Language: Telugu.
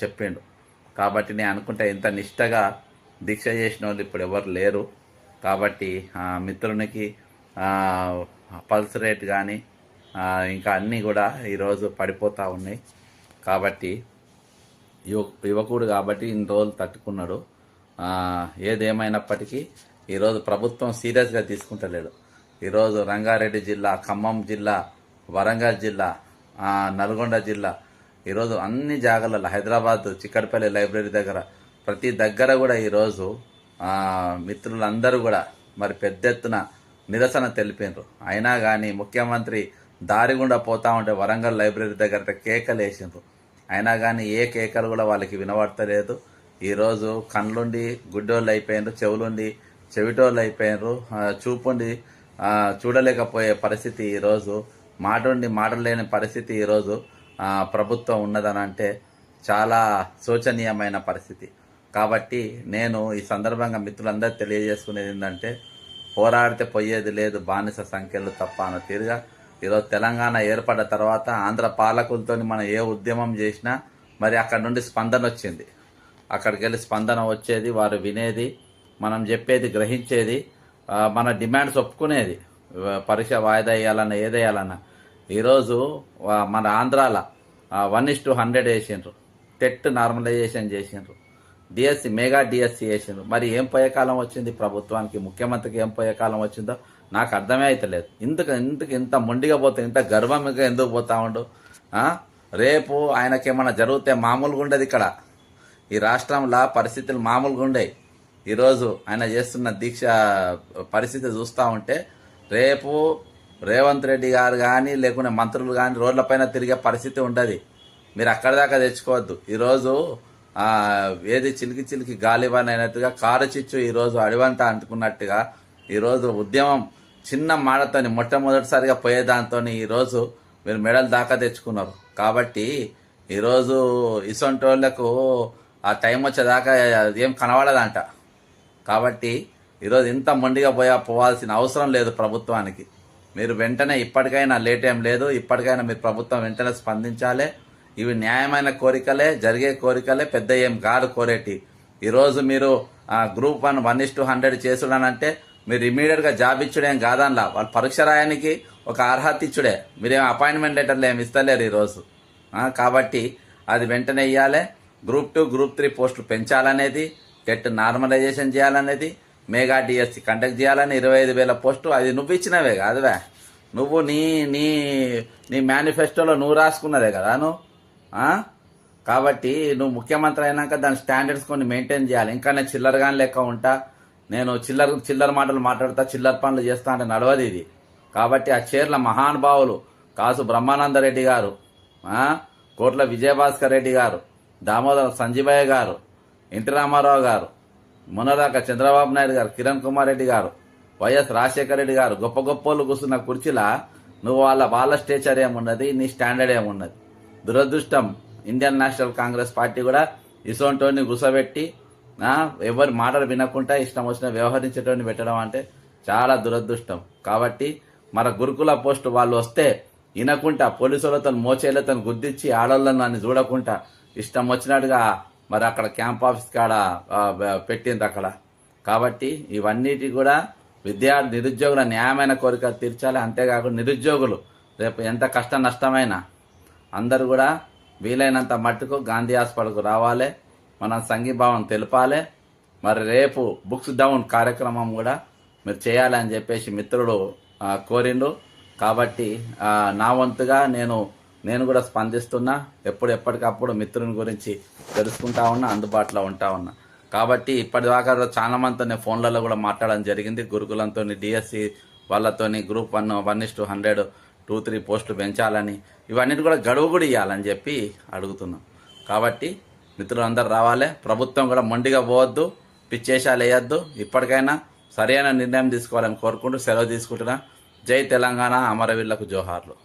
చెప్పిండు. కాబట్టి నేను అనుకుంటా ఇంత నిష్టగా దీక్ష చేసిన వాళ్ళు ఇప్పుడు ఎవరు లేరు. కాబట్టి మిత్రునికి పల్స్ రేట్ కానీ ఇంకా అన్నీ కూడా ఈరోజు పడిపోతూ ఉన్నాయి. కాబట్టి యువ యువకుడు కాబట్టి ఇన్ని రోజులు తట్టుకున్నాడు. ఏదేమైనప్పటికీ ఈరోజు ప్రభుత్వం సీరియస్గా తీసుకుంటలేడు ఈరోజు రంగారెడ్డి జిల్లా ఖమ్మం జిల్లా వరంగల్ జిల్లా నల్గొండ జిల్లా ఈరోజు అన్ని జాగాలలో హైదరాబాద్ చిక్కడపల్లి లైబ్రరీ దగ్గర ప్రతి దగ్గర కూడా ఈరోజు మిత్రులందరూ కూడా మరి పెద్ద ఎత్తున నిరసన తెలిపినారు. అయినా కానీ ముఖ్యమంత్రి దారి గుండా పోతా ఉంటే వరంగల్ లైబ్రరీ దగ్గర కేకలు వేసిండ్రు. అయినా కానీ ఏ కేకలు కూడా వాళ్ళకి వినబడతలేదు. ఈరోజు కళ్ళుండి గుడ్డోళ్ళు అయిపోయినారు చెవులుండి చెవిటోళ్ళు అయిపోయినారు చూపుండి చూడలేకపోయే పరిస్థితి ఈరోజు మాటుండి మాటలేని పరిస్థితి ఈరోజు. ప్రభుత్వం ఉన్నదని అంటే చాలా శోచనీయమైన పరిస్థితి. కాబట్టి నేను ఈ సందర్భంగా మిత్రులందరూ తెలియజేసుకునేది ఏంటంటే పోరాడితే పోయేది లేదు బానిస సంఖ్యలు తప్ప అన్న తీరుగా. ఈరోజు తెలంగాణ ఏర్పడ్డ తర్వాత ఆంధ్ర పాలకులతో మనం ఏ ఉద్యమం చేసినా మరి అక్కడ నుండి స్పందన వచ్చింది. అక్కడికి వెళ్ళి స్పందన వచ్చేది వారు వినేది మనం చెప్పేది గ్రహించేది మన డిమాండ్స్ ఒప్పుకునేది. పరీక్ష వాయిదా వేయాలన్నా ఏదేయాలన్నా ఈరోజు మన ఆంధ్రాల వన్ ఇస్ టు హండ్రెడ్ వేసిండ్రు. టెట్ నార్మలైజేషన్ చేసిండ్రు. డిఎస్సి మెగా డిఎస్సి వేసిండ్రు. మరి ఏం పోయే కాలం వచ్చింది? ప్రభుత్వానికి ముఖ్యమంత్రికి ఏం పోయే కాలం వచ్చిందో నాకు అర్థమే అవుతలేదు ఇందుకు ఇందుకు ఇంత మొండిగా పోతే ఇంత గర్వంగా ఎందుకు పోతా ఉండు? రేపు రేపు ఆయనకేమన్నా జరిగితే మామూలుగా ఉండదు ఇక్కడ. ఈ రాష్ట్రంలో పరిస్థితులు మామూలుగా ఉండేవి ఈరోజు ఆయన చేస్తున్న దీక్ష పరిస్థితి చూస్తూ ఉంటే రేపు రేవంత్ రెడ్డి గారు కానీ లేకుంటే మంత్రులు కానీ రోడ్లపైన తిరిగే పరిస్థితి ఉండదు. మీరు అక్కడ దాకా తెచ్చుకోవద్దు. ఈరోజు ఏది చిలికి చిలికి గాలివాన్ అయినట్టుగా కారు చిచ్చు ఈరోజు అడివంతా అంటుకున్నట్టుగా ఈరోజు ఉద్యమం చిన్న మాటతోని మొట్టమొదటిసారిగా పోయేదాంతో ఈరోజు మీరు మెడల్ దాకా తెచ్చుకున్నారు. కాబట్టి ఈరోజు ఇసొంటి వాళ్ళకు ఆ టైం వచ్చేదాకా ఏం కనబడదంట. కాబట్టి ఈరోజు ఇంత మొండిగా పోయా పోవాల్సిన అవసరం లేదు ప్రభుత్వానికి. మీరు వెంటనే ఇప్పటికైనా లేట్ ఏం లేదు. ఇప్పటికైనా మీరు ప్రభుత్వం వెంటనే స్పందించాలి. ఇవి న్యాయమైన కోరికలే జరిగే కోరికలే పెద్ద ఏం కాదు కోరేటి. ఈరోజు మీరు group one one is two hundred చేసుడనంటే మీరు ఇమీడియట్గా జాబ్ ఇచ్చుడేం కాదనలా. వాళ్ళు పరీక్ష రాయడానికి ఒక అర్హత ఇచ్చుడే. మీరేం అపాయింట్మెంట్ లెటర్లు ఏమి ఇస్తలేరు ఈరోజు. కాబట్టి అది వెంటనే ఇవ్వాలి గ్రూప్ టూ గ్రూప్ త్రీ పోస్టులు పెంచాలనేది టెట్ నార్మలైజేషన్ చేయాలనేది మెగా డిఎస్సి కండక్ట్ చేయాలని ఇరవై ఐదు వేల పోస్టు అది నువ్వు ఇచ్చినవే కాదువే. నువ్వు నీ నీ నీ మేనిఫెస్టోలో నువ్వు రాసుకున్నదే కదా నువ్వు కాబట్టి నువ్వు ముఖ్యమంత్రి అయినాక దాని స్టాండర్డ్స్ కొన్ని మెయింటైన్ చేయాలి. ఇంకా నేను చిల్లరగాని లెక్క ఉంటా. నేను చిల్లర చిల్లర మాటలు మాట్లాడతా చిల్లర పనులు చేస్తా అంటే నడవదు ఇది. కాబట్టి ఆ చీరల మహానుభావులు కాసు బ్రహ్మానందరెడ్డి గారు కోట్ల విజయభాస్కర్ రెడ్డి గారు దామోదర సంజీవయ్య గారు ఎన్టీ రామారావు గారు మొన్నదాకా చంద్రబాబు నాయుడు గారు కిరణ్ కుమార్ రెడ్డి గారు వైఎస్ రాజశేఖర రెడ్డి గారు గొప్ప గొప్పలు కూర్చున్న కుర్చీలా నువ్వు వాళ్ళ వాళ్ళ స్టేచర్ ఏమున్నది నీ స్టాండర్డ్ ఏమున్నది? దురదృష్టం ఇండియన్ నేషనల్ కాంగ్రెస్ పార్టీ కూడా ఇసోంటోని గుసబెట్టి ఎవరి మాటలు వినకుండా ఇష్టం వచ్చిన వ్యవహరించేటోని పెట్టడం అంటే చాలా దురదృష్టం. కాబట్టి మన గురుకుల పోస్ట్ వాళ్ళు వస్తే వినకుండా పోలీసులతో మోచేలతో గుర్తించి ఆడవాళ్ళను నన్ను చూడకుండా ఇష్టం వచ్చినట్టుగా మరి అక్కడ క్యాంప్ ఆఫీస్ కాడ పెట్టింది అక్కడ. కాబట్టి ఇవన్నిటి కూడా విద్యార్థి నిరుద్యోగుల న్యాయమైన కోరిక తీర్చాలి. అంతేకాకుండా నిరుద్యోగులు రేపు ఎంత కష్ట నష్టమైనా అందరూ కూడా వీలైనంత మట్టుకు గాంధీ హాస్పిటల్కు రావాలి. మనం సంఘీభావం తెలపాలి. మరి రేపు బుక్స్ డౌన్ కార్యక్రమం కూడా మీరు చేయాలని చెప్పేసి మిత్రుడు కోరిండు కాబట్టి నా వంతుగా నేను నేను కూడా స్పందిస్తున్నా ఎప్పుడు ఎప్పటికప్పుడు మిత్రుని గురించి తెలుసుకుంటా ఉన్నా అందుబాటులో ఉంటా ఉన్నా. కాబట్టి ఇప్పటిదాకా చాలా మందితో నేను ఫోన్లలో కూడా మాట్లాడడం జరిగింది. గురుకులంతో డిఎస్సి వాళ్ళతోని group one one is two hundred two three పోస్టులు పెంచాలని ఇవన్నిటి కూడా గడువు కూడా ఇవ్వాలని చెప్పి అడుగుతున్నాం. కాబట్టి మిత్రులందరూ రావాలి. ప్రభుత్వం కూడా మొండిగా పోవద్దు పిచ్చేషాలు వేయద్దు. ఇప్పటికైనా సరైన నిర్ణయం తీసుకోవాలని కోరుకుంటూ సెలవు తీసుకుంటున్నా. జై తెలంగాణ అమరవీళ్ళకు జోహార్లు.